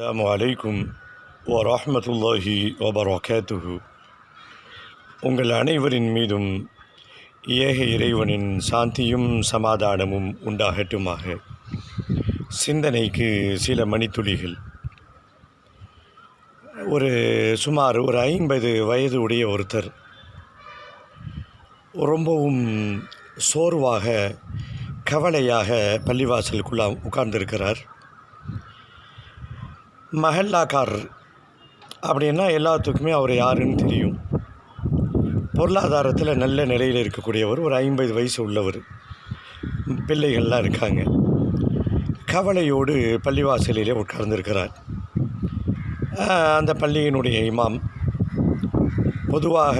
அஸ்ஸலாமு அலைக்கும் الله وبركاته உங்கள் அனைவரின் மீதும் ஏக இறைவனின் சாந்தியும் சமாதானமும் உண்டாகட்டுமாக. சிந்தனைக்கு சில மணித்துளிகள். ஒரு சுமார் ஒரு ஐம்பது வயது உடைய ஒருத்தர் ரொம்பவும் சோர்வாக கவலையாக பள்ளிவாசலுக்குள்ளே உட்கார்ந்திருக்கிறார். மஹல்லாக்கார் அப்படின்னா எல்லாத்துக்குமே அவர் யாருன்னு தெரியும். பொருளாதாரத்தில் நல்ல நிலையில் இருக்கக்கூடியவர் ஒரு ஐம்பது வயசு உள்ளவர் பிள்ளைகள்லாம் இருக்காங்க. கவலையோடு பள்ளிவாசலிலே உட்கார்ந்துருக்கிறார். அந்த பள்ளியினுடைய இமாம். பொதுவாக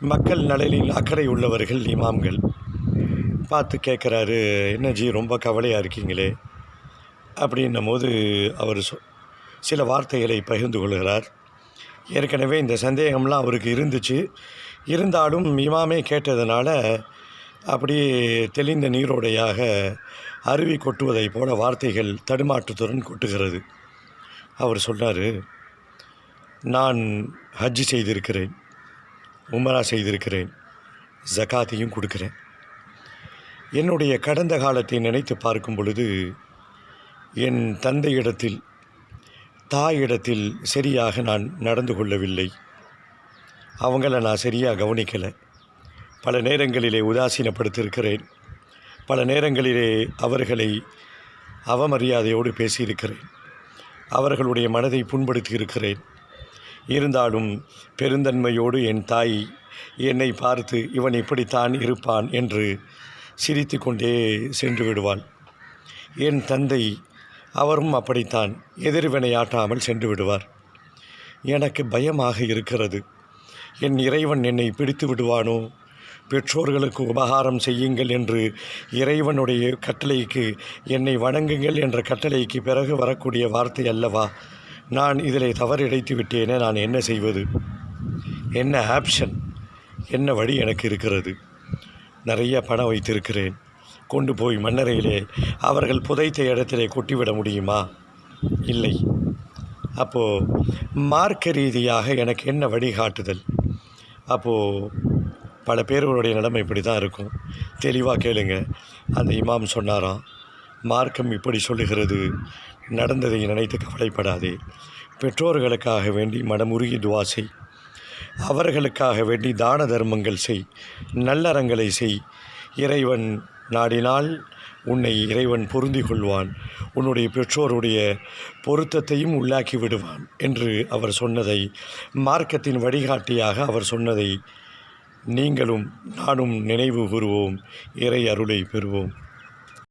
மக்கள் நலனில் அக்கறை உள்ளவர்கள் இமாம்கள். பார்த்து கேட்குறாரு என்ன ஜி ரொம்ப கவலையாக இருக்கீங்களே? அப்படின்னும் போது அவர் சொ சில வார்த்தைகளை பகிர்ந்து கொள்கிறார். ஏற்கனவே இந்த சந்தேகம்லாம் அவருக்கு இருந்துச்சு. இருந்தாலும் இமாமே கேட்டதுனால அப்படியே தெளிந்த நீரோடையாக அருவி கொட்டுவதைப் போல வார்த்தைகள் தடுமாற்றத்துடன் கொட்டுகிறது. அவர் சொன்னார் நான் ஹஜ்ஜு செய்திருக்கிறேன் உமரா செய்திருக்கிறேன் ஜக்காத்தையும் கொடுக்குறேன். என்னுடைய கடந்த காலத்தை நினைத்து பார்க்கும் பொழுது என் தந்தையிடத்தில் தாயிடத்தில் சரியாக நான் நடந்து கொள்ளவில்லை. அவங்கள நான் சரியாக கவனிக்கலை. பல நேரங்களிலே உதாசீனப்படுத்தியிருக்கிறேன். பல நேரங்களிலே அவர்களை அவமரியாதையோடு பேசியிருக்கிறேன். அவர்களுடைய மனதை புண்படுத்தி இருக்கிறேன் இருந்தாலும் பெருந்தன்மையோடு என் தாய் என்னை பார்த்து இவன் இப்படித்தான் இருப்பான் என்று சிரித்து கொண்டே சென்று விடுவாள். என் தந்தை அவரும் அப்படித்தான். எதிர்வினையாட்டாமல் சென்று விடுவார். எனக்கு பயமாக இருக்கிறது. என் இறைவன் என்னை பிடித்து விடுவானோ? பெற்றோர்களுக்கு உபகாரம் செய்யுங்கள் என்று இறைவனுடைய கட்டளைக்கு என்னை வணங்குங்கள் என்ற கட்டளைக்கு பிறகு வரக்கூடிய வார்த்தை அல்லவா? நான் இதில் தவறிழைத்து விட்டேனே நான் என்ன செய்வது? என்ன ஆப்ஷன் என்ன வழி எனக்கு இருக்கிறது? நிறைய பணம் வைத்திருக்கிறேன். கொண்டு போய் மண்ணறையிலே அவர்கள் புதைத்த இடத்திலே கொட்டிவிட முடியுமா? இல்லை. அப்போது மார்க்க ரீதியாக எனக்கு என்ன வழிகாட்டுதல்? அப்போது பல பேர்களுடைய நிலைமை இப்படி தான் இருக்கும். தெளிவாக கேளுங்க. அந்த இமாம் சொன்னாராம் மார்க்கம் இப்படி சொல்லுகிறது. நடந்ததை நினைத்து கவலைப்படாதே. பெற்றோர்களுக்காக வேண்டி மனமுருகி துவா செய். அவர்களுக்காக வேண்டி தான தர்மங்கள் செய். நல்லறங்களை செய். இறைவன் நாடினால் உன்னை இறைவன் பொருந்தி கொள்வான். உன்னுடைய பெற்றோருடைய பொருத்தத்தையும் உள்ளாக்கி விடுவான் என்று அவர் சொன்னதை மார்க்கத்தின் வழிகாட்டியாக அவர் சொன்னதை நீங்களும் நானும் நினைவு கூறுவோம். இறை அருளை பெறுவோம்.